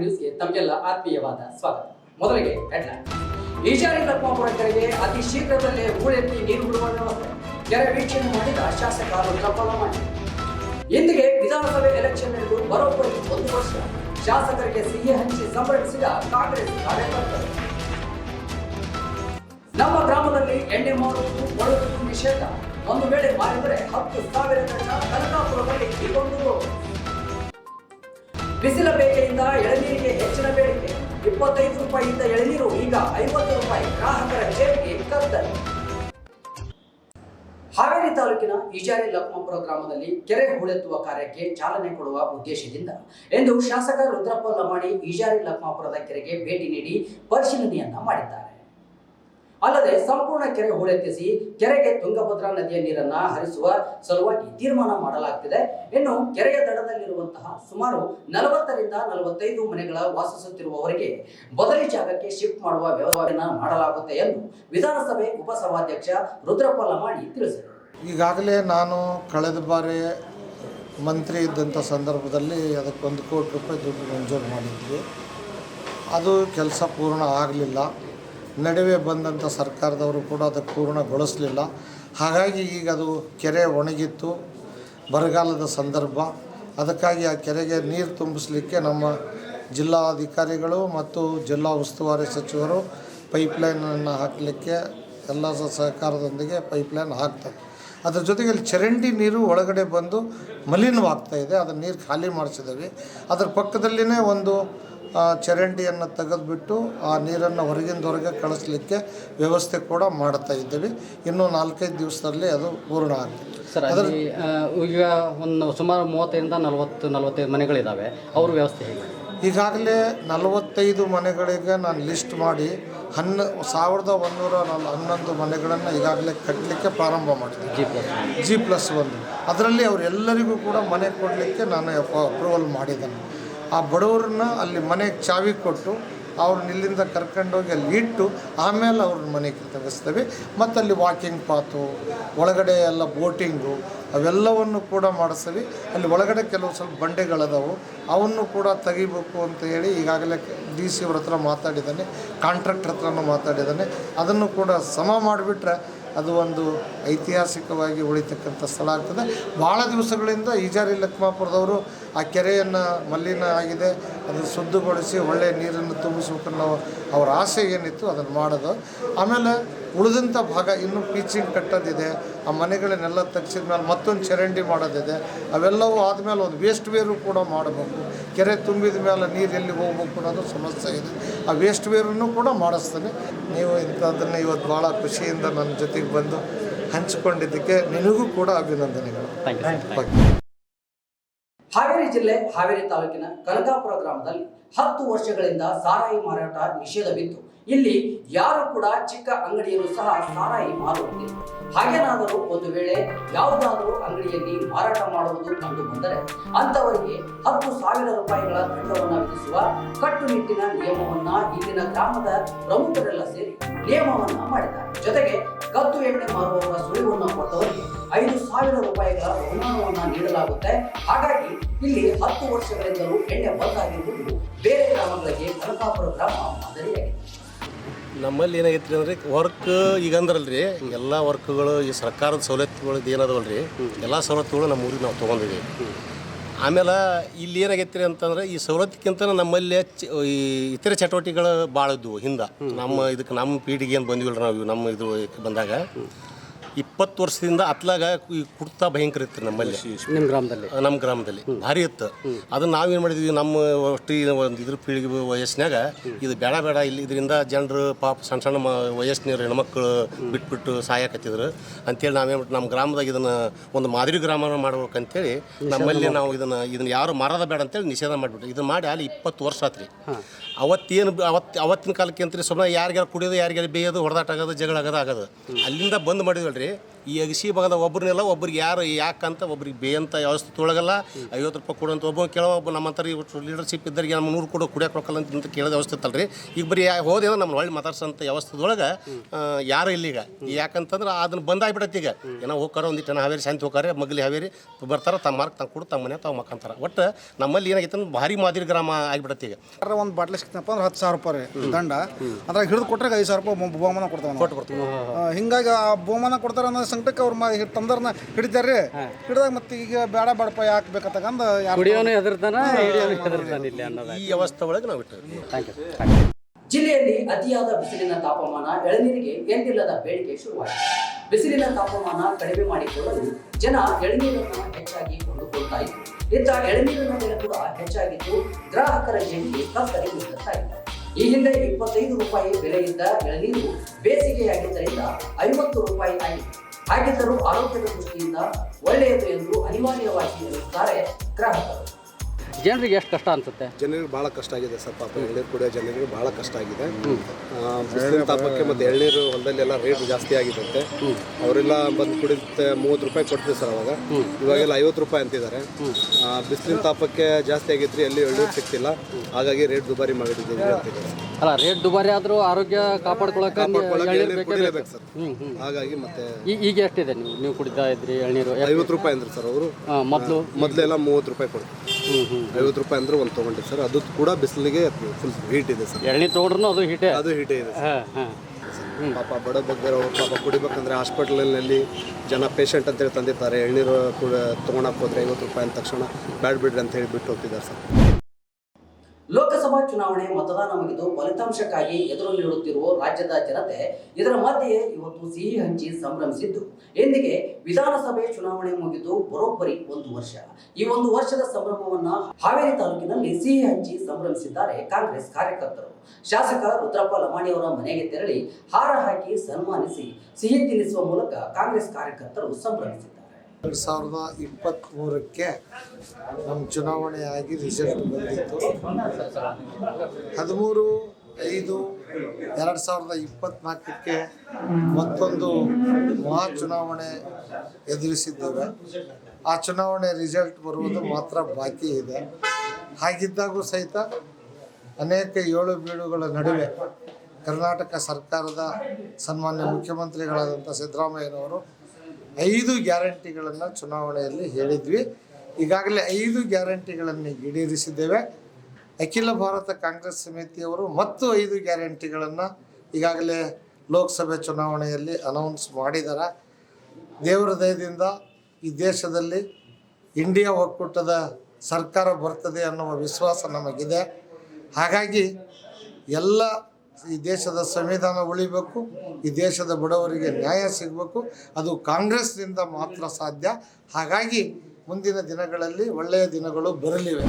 ನ್ಯೂಸ್ಗೆ ತಮಗೆಲ್ಲ ಆತ್ಮೀಯವಾದ ಸ್ವಾಗತ. ಮೊದಲಿಗೆ ಹೆಡ್ಲೈನ್. ಈಶಾನ್ಯ ಕೆರೆಗೆ ಅತಿ ಶೀಘ್ರದಲ್ಲೇ ಹೂಳೆತ್ತಿ ನೀರು ಬಿಡುವ ವ್ಯವಸ್ಥೆ. ಕೆರೆ ವೀಕ್ಷಣೆ ಮಾಡಿದ ಶಾಸಕ ಕಪ್ಪಲ ಮಾಡಿ. ಇಂದಿಗೆ ವಿಧಾನಸಭೆ ಎಲೆಕ್ಷನ್ ನಡೆದು ಬರೋಬ್ಬರಿ ಒಂದು ವರ್ಷ. ಶಾಸಕರಿಗೆ ಸಿಹಿ ಹಂಚಿ ಸಂಭ್ರಮಿಸಿದ ಕಾಂಗ್ರೆಸ್ ಕಾರ್ಯಕರ್ತರು. ನಮ್ಮ ಗ್ರಾಮದಲ್ಲಿ ಎಣ್ಣೆ ಮಾರುವುದು ಬಳಸುವುದು ನಿಷೇಧ. ಒಂದು ವೇಳೆ ಮಾರಿದರೆ ಹತ್ತು ಸಾವಿರ ಜನ ಕನಕಾಪುರದಲ್ಲಿ ಹೀಗೊಂದು ಬಿಸಿಲ ಬೇಕೆಯಿಂದ ಎಳನೀರಿಗೆ ಹೆಚ್ಚಿನ ಬೇಡಿಕೆ ಇಪ್ಪತ್ತೈದು ರೂಪಾಯಿಯಿಂದ ಎಳನೀರು, ಈಗ ಐವತ್ತು ರೂಪಾಯಿ. ಗ್ರಾಹಕರ ಜೇಬಿಗೆ ಕತ್ತಲು. ಹಾವೇರಿ ತಾಲೂಕಿನ ಈಜಾರಿ ಲಕ್ಮಾಪುರ ಗ್ರಾಮದಲ್ಲಿ ಕೆರೆ ಹೂಳೆತ್ತುವ ಕಾರ್ಯಕ್ಕೆ ಚಾಲನೆ ಕೊಡುವ ಉದ್ದೇಶದಿಂದ ಎಂದು ಶಾಸಕ ರುದ್ರಪ್ಪ ಲಮಾಣಿ ಈಜಾರಿ ಲಕ್ಮಾಪುರದ ಕೆರೆಗೆ ಭೇಟಿ ನೀಡಿ ಪರಿಶೀಲನೆಯನ್ನ ಮಾಡಿದ್ದಾರೆ. ಅಲ್ಲದೆ ಸಂಪೂರ್ಣ ಕೆರೆ ಹೂಳೆತ್ತಿಸಿ ಕೆರೆಗೆ ತುಂಗಭದ್ರಾ ನದಿಯ ನೀರನ್ನ ಹರಿಸುವ ಸಲುವಾಗಿ ತೀರ್ಮಾನ ಮಾಡಲಾಗ್ತಿದೆ. ಇನ್ನು ಕೆರೆಯ ದಡದಲ್ಲಿರುವಂತಹ ಸುಮಾರು ನಲವತ್ತರಿಂದ ನಲವತ್ತೈದು ಮನೆಗಳ ವಾಸಿಸುತ್ತಿರುವವರಿಗೆ ಬದಲಿ ಜಾಗಕ್ಕೆ ಶಿಫ್ಟ್ ಮಾಡುವ ವ್ಯವಸ್ಥೆಯನ್ನು ಮಾಡಲಾಗುತ್ತೆ ಎಂದು ವಿಧಾನಸಭೆ ಉಪಸಭಾಧ್ಯಕ್ಷ ರುದ್ರಪ್ಪ ಲಮಾಣಿ ತಿಳಿಸಿದರು. ಈಗಾಗಲೇ ನಾನು ಕಳೆದ ಬಾರಿ ಮಂತ್ರಿ ಇದ್ದಂಥ ಸಂದರ್ಭದಲ್ಲಿ ಅದಕ್ಕೆ ಒಂದು ಕೋಟಿ ರೂಪಾಯಿ ದುಡ್ಡು ಮಂಜೂರು ಮಾಡಿದ್ವಿ. ಅದು ಕೆಲಸ ಪೂರ್ಣ ಆಗಲಿಲ್ಲ. ನಡುವೆ ಬಂದಂಥ ಸರ್ಕಾರದವರು ಕೂಡ ಅದಕ್ಕೆ ಪೂರ್ಣಗೊಳಿಸಲಿಲ್ಲ. ಹಾಗಾಗಿ ಈಗ ಅದು ಕೆರೆ ಒಣಗಿತ್ತು. ಬರಗಾಲದ ಸಂದರ್ಭ. ಅದಕ್ಕಾಗಿ ಆ ಕೆರೆಗೆ ನೀರು ತುಂಬಿಸಲಿಕ್ಕೆ ನಮ್ಮ ಜಿಲ್ಲಾಧಿಕಾರಿಗಳು ಮತ್ತು ಜಿಲ್ಲಾ ಉಸ್ತುವಾರಿ ಸಚಿವರು ಪೈಪ್ಲೈನನ್ನು ಹಾಕಲಿಕ್ಕೆ ಎಲ್ಲ ಸಹಕಾರದೊಂದಿಗೆ ಪೈಪ್ಲೈನ್ ಹಾಕ್ತಾರೆ. ಅದ್ರ ಜೊತೆಗೆ ಇಲ್ಲಿ ಚರಂಡಿ ನೀರು ಒಳಗಡೆ ಬಂದು ಮಲಿನವಾಗ್ತಾ ಇದೆ. ಅದನ್ನು ನೀರು ಖಾಲಿ ಮಾಡಿಸಿದ್ದೀವಿ. ಅದ್ರ ಪಕ್ಕದಲ್ಲಿನೇ ಒಂದು ಚರಂಡಿಯನ್ನು ತೆಗೆದುಬಿಟ್ಟು ಆ ನೀರನ್ನು ಹೊರಗಿಂದ ಹೊರಗೆ ಕಳಿಸ್ಲಿಕ್ಕೆ ವ್ಯವಸ್ಥೆ ಕೂಡ ಮಾಡ್ತಾ ಇದ್ದೀವಿ. ಇನ್ನೂ ನಾಲ್ಕೈದು ದಿವಸದಲ್ಲಿ ಅದು ಪೂರ್ಣ ಆಗ್ತದೆ ಸರ್ ಅದರಲ್ಲಿ ಈಗ ಒಂದು ಸುಮಾರು ಮೂವತ್ತರಿಂದ ನಲವತ್ತು ನಲವತ್ತೈದು ಮನೆಗಳಿದ್ದಾವೆ ಅವ್ರ ವ್ಯವಸ್ಥೆ ಹೇಗೆ? ಈಗಾಗಲೇ ನಲವತ್ತೈದು ಮನೆಗಳಿಗೆ ನಾನು ಲಿಸ್ಟ್ ಮಾಡಿ ಹನ್ನ ಸಾವಿರದ ಒಂದೂರ ನಲ್ ಹನ್ನೊಂದು ಮನೆಗಳನ್ನು ಈಗಾಗಲೇ ಕಟ್ಟಲಿಕ್ಕೆ ಪ್ರಾರಂಭ ಮಾಡಿದ್ದೀನಿ. ಜಿ ಪ್ಲಸ್ ಜಿ ಪ್ಲಸ್ ಒಂದು. ಅದರಲ್ಲಿ ಅವರೆಲ್ಲರಿಗೂ ಕೂಡ ಮನೆ ಕೊಡಲಿಕ್ಕೆ ನಾನು ಅಪ್ರೂವಲ್ ಮಾಡಿದ್ದೇನೆ. ಆ ಬಡವ್ರನ್ನ ಅಲ್ಲಿ ಮನೆಗೆ ಚಾವಿ ಕೊಟ್ಟು ಅವ್ರನ್ನ ಇಲ್ಲಿಂದ ಕರ್ಕೊಂಡೋಗಿ ಅಲ್ಲಿ ಇಟ್ಟು ಆಮೇಲೆ ಅವ್ರನ್ನ ಮನೆಗೆ ತೆಗೆಸ್ತೇವೆ ಮತ್ತು ಅಲ್ಲಿ ವಾಕಿಂಗ್ ಪಾತು ಒಳಗಡೆ ಎಲ್ಲ ಬೋಟಿಂಗು ಅವೆಲ್ಲವನ್ನು ಕೂಡ ಮಾಡಿಸ್ತೀವಿ. ಅಲ್ಲಿ ಒಳಗಡೆ ಕೆಲವು ಸ್ವಲ್ಪ ಬಂಡೆಗಳದಾವು ಅವನ್ನು ಕೂಡ ತೆಗಿಬೇಕು ಅಂತ ಹೇಳಿ ಈಗಾಗಲೇ ಡಿ ಸಿ ಅವ್ರ ಹತ್ರ ಮಾತಾಡಿದ್ದಾನೆ ಕಾಂಟ್ರಾಕ್ಟ್ರ್ ಹತ್ರನೂ ಮಾತಾಡಿದ್ದಾನೆ. ಅದನ್ನು ಕೂಡ ಸಮ ಮಾಡಿಬಿಟ್ರೆ ಅದು ಒಂದು ಐತಿಹಾಸಿಕವಾಗಿ ಉಳಿತಕ್ಕಂಥ ಸ್ಥಳ ಆಗ್ತದೆ. ಭಾಳ ದಿವಸಗಳಿಂದ ಈಜಾರಿ ಲಕ್ಮಾಪುರದವರು ಆ ಕೆರೆಯನ್ನು ಮಲಿನ ಆಗಿದೆ. ಅದನ್ನು ಶುದ್ಧಗೊಳಿಸಿ ಒಳ್ಳೆಯ ನೀರನ್ನು ತುಂಬಿಸ್ಬೇಕನ್ನೋ ಅವ್ರ ಆಸೆ ಏನಿತ್ತು ಅದನ್ನು ಮಾಡೋದು. ಆಮೇಲೆ ಉಳಿದಂಥ ಭಾಗ ಇನ್ನೂ ಪೀಚಿಂಗ್ ಕಟ್ಟೋದಿದೆ ಆ ಮನೆಗಳನ್ನೆಲ್ಲ ತಗ್ಸಿದ ಮೇಲೆ ಮತ್ತೊಂದು ಚರಂಡಿ ಮಾಡೋದಿದೆ. ಅವೆಲ್ಲವೂ ಆದಮೇಲೆ ಒಂದು ವೇಸ್ಟ್ ವೇರು ಕೂಡ ಮಾಡಬೇಕು. ಕೆರೆ ತುಂಬಿದ ಮೇಲೆ ನೀರು ಎಲ್ಲಿ ಹೋಗ್ಬೇಕು ಅನ್ನೋದು ಸಮಸ್ಯೆ ಇದೆ. ಆ ವೇಸ್ಟ್ ವೇರನ್ನು ಕೂಡ ಮಾಡಿಸ್ತೀನಿ. ನೀವು ಇಂಥದ್ದನ್ನು ಇವತ್ತು ಭಾಳ ಖುಷಿಯಿಂದ ನನ್ನ ಜೊತೆಗೆ ಬಂದು ಹಂಚಿಕೊಂಡಿದ್ದಕ್ಕೆ ನಿನಗೂ ಕೂಡ ಅಭಿನಂದನೆಗಳು. ಥ್ಯಾಂಕ್ ಯು ಹಾವೇರಿ ಜಿಲ್ಲೆ ಹಾವೇರಿ ತಾಲೂಕಿನ ಕನಕಾಪುರ ಗ್ರಾಮದಲ್ಲಿ ಹತ್ತು ವರ್ಷಗಳಿಂದ ಸಾರಾಯಿ ಮಾರಾಟ ನಿಷೇಧವಿತ್ತು ಇಲ್ಲಿ ಯಾರು ಕೂಡ ಚಿಕ್ಕ ಅಂಗಡಿಯನ್ನು ಸಹ ಸಾರಾಯಿ ಮಾರುವುದಿಲ್ಲ ಹಾಗೇನಾದರೂ ಒಂದು ವೇಳೆ ಯಾವುದಾದರೂ ಅಂಗಡಿಯಲ್ಲಿ ಮಾರಾಟ ಮಾಡುವುದು ಕಂಡು ಬಂದರೆ ಅಂತವರಿಗೆ ಹತ್ತು ಸಾವಿರ ರೂಪಾಯಿಗಳ ದಂಡವನ್ನು ವಿಧಿಸುವ ಕಟ್ಟುನಿಟ್ಟಿನ ನಿಯಮವನ್ನ ಇಲ್ಲಿನ ಗ್ರಾಮದ ಪ್ರಮುಖರೆಲ್ಲ ಸೇರಿ ನಿಯಮವನ್ನ ಮಾಡಿದ್ದಾರೆ. ಜೊತೆಗೆ ಕದ್ದು ಎಣ್ಣೆ ಮಾರುವವರ ಸುಳಿವನ್ನ ಕೊಟ್ಟವರಿಗೆ ಐದು ಸಾವಿರ ರೂಪಾಯಿಗಳ ಬಹುಮಾನವನ್ನ ನೀಡಲಾಗುತ್ತೆ. ಹಾಗಾಗಿ ಇಲ್ಲಿ ಹತ್ತು ವರ್ಷಗಳಿಂದಲೂ ಎಣ್ಣೆ ಬಂದಾಗಿರುವುದು ಬೇರೆ ಗ್ರಾಮಗಳಿಗೆ ಕನಕಾಪುರ ಗ್ರಾಮ ಮಾದರಿಯಾಗಿದೆ. ನಮ್ಮಲ್ಲಿ ಏನಾಗೈತ್ರಿ ಅಂದ್ರೆ ವರ್ಕ್ ಈಗ ಅಂದ್ರಲ್ರಿ ಎಲ್ಲ ವರ್ಕ್ಗಳು ಈ ಸರ್ಕಾರದ ಸವಲತ್ತುಗಳು ಏನದವಲ್ರಿ ಎಲ್ಲ ಸವಲತ್ತುಗಳು ನಮ್ಮ ಊರಿಗೆ ನಾವು ತೊಗೊಂಡಿದ್ದೀವಿ. ಆಮೇಲೆ ಇಲ್ಲಿ ಏನಾಗೈತಿ ಅಂತಂದ್ರೆ ಈ ಸವಲತ್ತಿಗಿಂತ ನಮ್ಮಲ್ಲಿ ಚ- ಈ ಇತರೆ ಚಟುವಟಿಕೆಗಳು ಭಾಳ ಇದ್ವು ಹಿಂದೆ. ನಮ್ಮ ಇದಕ್ಕೆ ನಮ್ಮ ಪೀಳಿಗೆ ಏನು ಬಂದಿವಲ್ಲ ನಾವು ಇವು ನಮ್ಮ ಇದು ಬಂದಾಗ. ಇಪ್ಪತ್ತು ವರ್ಷದಿಂದ ಅತ್ಲಾಗ ಈ ಕುಡ್ತಾ ಭಯಂಕರ ಇತ್ತು ನಮ್ಮಲ್ಲಿ. ನಿಮ್ಮ ಗ್ರಾಮದಲ್ಲಿ. ನಮ್ಮ ಗ್ರಾಮದಲ್ಲಿ. ಭಾರಿ ಇತ್ತು. ಅದನ್ನ ನಾವೇನು ಮಾಡಿದ್ವಿ ನಮ್ಮ ಅಷ್ಟು ಒಂದು ಇದ್ರ ಪೀಳಿಗೆ ವಯಸ್ಸಿನಾಗ ಇದು ಬೇಡ ಬೇಡ ಇಲ್ಲಿ ಇದರಿಂದ ಜನರು ಪಾಪ ಸಣ್ಣ ಸಣ್ಣ ಮ ವಯಸ್ಸಿನವ್ರು ಹೆಣ್ಮಕ್ಳು ಬಿಟ್ಬಿಟ್ಟು ಸಾಯಕತ್ತಿದ್ರು. ಅಂತೇಳಿ ನಾವೇನು ನಮ್ಮ ಗ್ರಾಮದಾಗ ಇದನ್ನು ಒಂದು ಮಾದರಿ ಗ್ರಾಮ ಮಾಡ್ಬೇಕಂತೇಳಿ ನಮ್ಮಲ್ಲಿ ನಾವು ಇದನ್ನು ಇದನ್ನು ಯಾರು ಮಾರದ ಬೇಡ ಅಂತೇಳಿ ನಿಷೇಧ ಮಾಡಿಬಿಟ್ಟು ಇದನ್ನು ಮಾಡಿ ಅಲ್ಲಿ ಇಪ್ಪತ್ತು ವರ್ಷ ಆತ್ರಿ. ಅವತ್ತೇನು ಅವತ್ತು ಅವತ್ತಿನ ಕಾಲಕ್ಕೆ ಅಂತ್ರಿ ಸುಮ್ಮನೆ ಯಾರಿಗಾರು ಕುಡಿಯೋದು ಯಾರಿಗಾರು ಬೇಯೋದು ಹೊಡೆದಾಟ ಆಗೋದು ಜಗಳ ಆಗೋದು. ಆಗೋದು ಅಲ್ಲಿಂದ ಬಂದ್ ಮಾಡಿದ್ವಲ್ರಿ 때 ಈ ಅಗಸಿ ಭಾಗದ ಒಬ್ಬರನ್ನೆಲ್ಲ ಒಬ್ರಿಗೆ ಯಾರು ಯಾಕಂತ ಒಬ್ರಿಗೆ ಬೇಯಂತ ವ್ಯವಸ್ಥೆ ತೊಳಗಲ್ಲ ಐವತ್ತು ರೂಪಾಯಿ ಕೊಡು ಅಂತ ಒಬ್ಬ ಕೇಳೋ ಒಬ್ಬ ನಮ್ಮಂತರ ಲೀಡರ್ಶಿಪ್ ಇದ್ದರಿಗೆ ನಮ್ಮ ನೂರು ಕೊಡು ಕುಡಿಯೋಕೆ ಹೋಗಲ್ಲ ಅಂತ ಕೇಳಿದ ವ್ಯವಸ್ಥೆ ತಲ್ರಿ ಈಗ ಬರೀ ಯಾ- ಹೋದೆ ಅಂದ್ರೆ ನಮ್ಮ ಒಳ್ಳೆ ಮಾತಾಡ್ಸೋಂಥ ವ್ಯವಸ್ಥೆದೊಳಗೆ ಯಾರು ಇಲ್ಲಿಗ ಯಾಕಂತಂದ್ರೆ ಅದನ್ನ ಬಂದಾಗ್ಬಿಡತ್ತೆ ಈಗ. ಏನೋ ಹೋಗಾರ ಒಂದಿಟ್ಟು ಜನ ಹಾವೇರಿ ಶಾಂತಿ ಹೋಗಾರೆ ಮಗ್ಲಿ ಹಾವೇರಿ ಬರ್ತಾರೆ ತಮ್ಮ ಮಾರ್ಕ್ ತಂದು ಕೊಡು ತಮ್ಮ ಮನೆ ತಾವು ಮಕ್ಕಂತಾರೆ. ಒಟ್ಟು ನಮ್ಮಲ್ಲಿ ಏನಾಗೈತೆ ಅಂದ್ರೆ ಭಾರಿ ಮಾದರಿ ಗ್ರಾಮ ಆಗಿಬಿಡತ್ತೆ ಈಗ. ಅದರ ಒಂದು ಬಾಟ್ಲಿ ಸಿಕ್ತಪ್ಪ ಅಂದ್ರೆ ಹತ್ತು ಸಾವಿರ ರೂಪಾಯಿ ರೀ ದಂಡ. ಅದ್ರಾಗ ಹಿಡಿದು ಕೊಟ್ಟರೆ ಐದು ಸಾವಿರ ರೂಪಾಯಿ ಬಹುಮಾನ ಕೊಡ್ತಾವೆ ಕೊಟ್ಟು ಬರ್ತೀವಿ ಆ, ಹಿಂಗಾಗಿ ಆ ಬಹುಮಾನ ಕೊಡ್ತಾರೆ ಅನ್ನೋ ಸಂಕಟಕ್ಕೆ ಅವ್ರು ಮ ತಂದರ್ನ ಹಿಡಿತಾರೆ ರೀ ಹಿಡಿದಾಗ ಮತ್ತೆ ಈಗ ಬೇಡ ಬೇಡಪ್ಪ ಯಾಕೆ ಬೇಕಂತಕಂದು ಕುಡಿಯೋನು ಹೆದರ್ತಾನ ಹಿಡಿಯೋನು ಹೆದರ್ತಾನ ಇಲ್ಲಿ ಅನ್ನೋದು ಈ ವ್ಯವಸ್ಥೆ ಒಳಗೆ ನಾವು ಥ್ಯಾಂಕ್ ಯು ಜಿಲ್ಲೆಯಲ್ಲಿ ಅತಿಯಾದ ಬಿಸಿಲಿನ ತಾಪಮಾನ ಎಳನೀರಿಗೆ ಎಂದಿಲ್ಲದ ಬೇಡಿಕೆ ಶುರುವಾಗಿದೆ. ಬಿಸಿಲಿನ ತಾಪಮಾನ ಕಡಿಮೆ ಮಾಡಿಕೊಳ್ಳಲು ಜನ ಎಳನೀರನ್ನು ಹೆಚ್ಚಾಗಿ ಕೊಂಡುಕೊಳ್ತಾ ಇದ್ದರು. ಇಂಥ ಎಳನೀರಿನ ಬೆಲೆ ಕೂಡ ಹೆಚ್ಚಾಗಿದ್ದು ಗ್ರಾಹಕರ ಜಂಟಿ ಕತ್ತರಿ ಮುಚ್ಚುತ್ತಾ ಇದೆ. ಈ ಹಿಂದೆ ಇಪ್ಪತ್ತೈದು ರೂಪಾಯಿ ಬೆಲೆ ಇದ್ದ ಎಳನೀರು ಬೇಸಿಗೆಯಾಗಿದ್ದರಿಂದ ಐವತ್ತು ರೂಪಾಯಿ ಆಗಿದೆ. ಹಾಗಿದ್ದರೂ ಆರೋಗ್ಯದ ದೃಷ್ಟಿಯಿಂದ ಒಳ್ಳೆಯದು ಎಂದು ಅನಿವಾರ್ಯವಾಗಿ ಹೇಳುತ್ತಾರೆ ಗ್ರಾಹಕರು. ಜನರಿಗೆ ಎಷ್ಟು ಕಷ್ಟ ಅನ್ಸುತ್ತೆ? ಜನರಿಗೆ ಭಾಳ ಕಷ್ಟ ಆಗಿದೆ ಸರ್ ಪಾಪ. ಎಳ್ನೀರು ಕುಡಿಯೋ ಜನರಿಗೆ ಭಾಳ ಕಷ್ಟ ಆಗಿದೆ. ಆ, ಬಿಸಿಲಿನ ತಾಪಕ್ಕೆ ಮತ್ತು ಎಳ್ನೀರು ಹೊಲದಲ್ಲೆಲ್ಲ ರೇಟ್ ಜಾಸ್ತಿ ಆಗಿದಂತೆ ಅವರೆಲ್ಲ ಬಂದು ಕುಡಿಯುತ್ತೆ ಮೂವತ್ತು ರೂಪಾಯಿ ಕೊಡ್ತೀವಿ ಸರ್ ಅವಾಗ. ಇವಾಗೆಲ್ಲ ಐವತ್ತು ರೂಪಾಯಿ ಅಂತಿದ್ದಾರೆ. ಆ, ಬಿಸಿಲಿನ ತಾಪಕ್ಕೆ ಜಾಸ್ತಿ ಆಗೈತ್ರಿ ಎಲ್ಲಿ ಎಳ್ನೀರು ಸಿಗ್ತಿಲ್ಲ. ಹಾಗಾಗಿ ರೇಟ್ ದುಬಾರಿ ಮಾಡಿದ್ದೀವಿ ಅಂತಿದ್ದಾರೆ ಅಲ್ಲ ರೇಟ್ ದುಬಾರಿ ಆದರೂ ಆರೋಗ್ಯ ಕಾಪಾಡ್ಕೊಳಕ್ಕೆ ಕಾಪಾಡ್ಕೊಳ್ಳೋಕೆ ಎಳ್ನೀರು ಬೇಕೇ ಕುಡಿಲೇಬೇಕು ಸರ್. ಹ್ಞೂ ಹ್ಞೂ ಹಾಗಾಗಿ ಮತ್ತೆ ಈ- ಈಗ ಎಷ್ಟಿದೆ ನೀವು? ನೀವು ಕುಡಿತಾ ಇದ್ರಿ ಎಳ್ನೀರು? ಐವತ್ತು ರೂಪಾಯಿ ಅಂದ್ರು ಸರ್ ಅವರು. ಮೊದಲು? ಮೊದಲೆಲ್ಲ ಮೂವತ್ತು ರೂಪಾಯಿ ಕೊಡ್ತೀವಿ ಹ್ಞೂ ಹ್ಞೂ ಐವತ್ತು ರೂಪಾಯಿ ಅಂದ್ರೆ ಒಂದು ತೊಗೊಂಡೆ ಸರ್. ಅದು ಕೂಡ ಬಿಸಿಲಿಗೆ ಫುಲ್ ಹೀಟ್ ಇದೆ ಸರ್. ಎಳ್ನೀರು ತೊಗೊಂಡ್ರು ಅದು ಹೀಟೇ ಅದು ಹೀಟೇ ಇದೆ ಸರ್. ಹಾಂ ಹಾಂ. ಪಾಪ ಬಡ ಬಗ್ಗರವರು ಪಾಪ ಕುಡಿಬೇಕಂದ್ರೆ ಹಾಸ್ಪಿಟ್ಲಲ್ಲಿ ಜನ ಪೇಷಂಟ್ ಅಂತೇಳಿ ತಂದಿರ್ತಾರೆ. ಎಳ್ನೀರು ಕೂಡ ತೊಗೊಳಕ್ಕೆ ಹೋದ್ರೆ ಐವತ್ತು ರೂಪಾಯಿ ಅಂದ ತಕ್ಷಣ ಬ್ಯಾಡ್ ಬಿಡ್ರಿ ಅಂತ ಹೇಳಿ ಬಿಟ್ಟು ಹೋಗ್ತಿದ್ದಾರೆ ಸರ್. ಚುನಾವಣೆ ಮತದಾನ ಮುಗಿದು ಫಲಿತಾಂಶಕ್ಕಾಗಿ ಎದುರು ನೀಡುತ್ತಿರುವ ರಾಜ್ಯದ ಜನತೆ, ಇದರ ಮಧ್ಯೆ ಇವತ್ತು ಸಿಹಿ ಹಂಚಿ ಸಂಭ್ರಮಿಸಿದ್ದು. ಎಂದಿಗೆ ವಿಧಾನಸಭೆ ಚುನಾವಣೆ ಮುಗಿದು ಬರೋಬ್ಬರಿ ಒಂದು ವರ್ಷ. ಈ ಒಂದು ವರ್ಷದ ಸಂಭ್ರಮವನ್ನ ಹಾವೇರಿ ತಾಲೂಕಿನಲ್ಲಿ ಸಿಹಿ ಹಂಚಿ ಸಂಭ್ರಮಿಸಿದ್ದಾರೆ ಕಾಂಗ್ರೆಸ್ ಕಾರ್ಯಕರ್ತರು. ಶಾಸಕ ರುದ್ರಪ್ಪ ಲಮಾಣಿ ಅವರ ಮನೆಗೆ ತೆರಳಿ ಹಾರ ಹಾಕಿ ಸನ್ಮಾನಿಸಿ ಸಿಹಿ ತಿನ್ನಿಸುವ ಮೂಲಕ ಕಾಂಗ್ರೆಸ್ ಕಾರ್ಯಕರ್ತರು ಸಂಭ್ರಮಿಸಿದ್ದಾರೆ. ಎರಡು ಸಾವಿರದ ಇಪ್ಪತ್ತ್ಮೂರಕ್ಕೆ ನಮ್ಮ ಚುನಾವಣೆಯಾಗಿ ರಿಸಲ್ಟ್ ಬಂದಿತ್ತು. ಹದಿಮೂರು, ಐದು, ಎರಡು ಸಾವಿರದ ಇಪ್ಪತ್ತ್ನಾಲ್ಕಕ್ಕೆ ಮತ್ತೊಂದು ಮಹಾ ಚುನಾವಣೆ ಎದುರಿಸಿದ್ದೇವೆ. ಆ ಚುನಾವಣೆ ರಿಸಲ್ಟ್ ಬರುವುದು ಮಾತ್ರ ಬಾಕಿ ಇದೆ. ಹಾಗಿದ್ದಾಗೂ ಸಹಿತ ಅನೇಕ ಏಳು ಬೀಳುಗಳ ನಡುವೆ ಕರ್ನಾಟಕ ಸರ್ಕಾರದ ಸನ್ಮಾನ್ಯ ಮುಖ್ಯಮಂತ್ರಿಗಳಾದಂಥ ಸಿದ್ದರಾಮಯ್ಯನವರು ಐದು ಗ್ಯಾರಂಟಿಗಳನ್ನು ಚುನಾವಣೆಯಲ್ಲಿ ಹೇಳಿದ್ವಿ. ಈಗಾಗಲೇ ಐದು ಗ್ಯಾರಂಟಿಗಳನ್ನು ಈಡೇರಿಸಿದ್ದೇವೆ. ಅಖಿಲ ಭಾರತ ಕಾಂಗ್ರೆಸ್ ಸಮಿತಿಯವರು ಮತ್ತು ಐದು ಗ್ಯಾರಂಟಿಗಳನ್ನು ಈಗಾಗಲೇ ಲೋಕಸಭೆ ಚುನಾವಣೆಯಲ್ಲಿ ಅನೌನ್ಸ್ ಮಾಡಿದ್ದಾರೆ ದೇವರ ದಯದಿಂದ ಈ ದೇಶದಲ್ಲಿ ಇಂಡಿಯಾ ಒಕ್ಕೂಟದ ಸರ್ಕಾರ ಬರ್ತದೆ ಅನ್ನುವ ವಿಶ್ವಾಸ ನಮಗಿದೆ. ಹಾಗಾಗಿ ಎಲ್ಲ ಈ ದೇಶದ ಸಂವಿಧಾನ ಉಳಿಬೇಕು, ಈ ದೇಶದ ಬಡವರಿಗೆ ನ್ಯಾಯ ಸಿಗಬೇಕು, ಅದು ಕಾಂಗ್ರೆಸ್ನಿಂದ ಮಾತ್ರ ಸಾಧ್ಯ. ಹಾಗಾಗಿ ಮುಂದಿನ ದಿನಗಳಲ್ಲಿ ಒಳ್ಳೆಯ ದಿನಗಳು ಬರಲಿವೆ.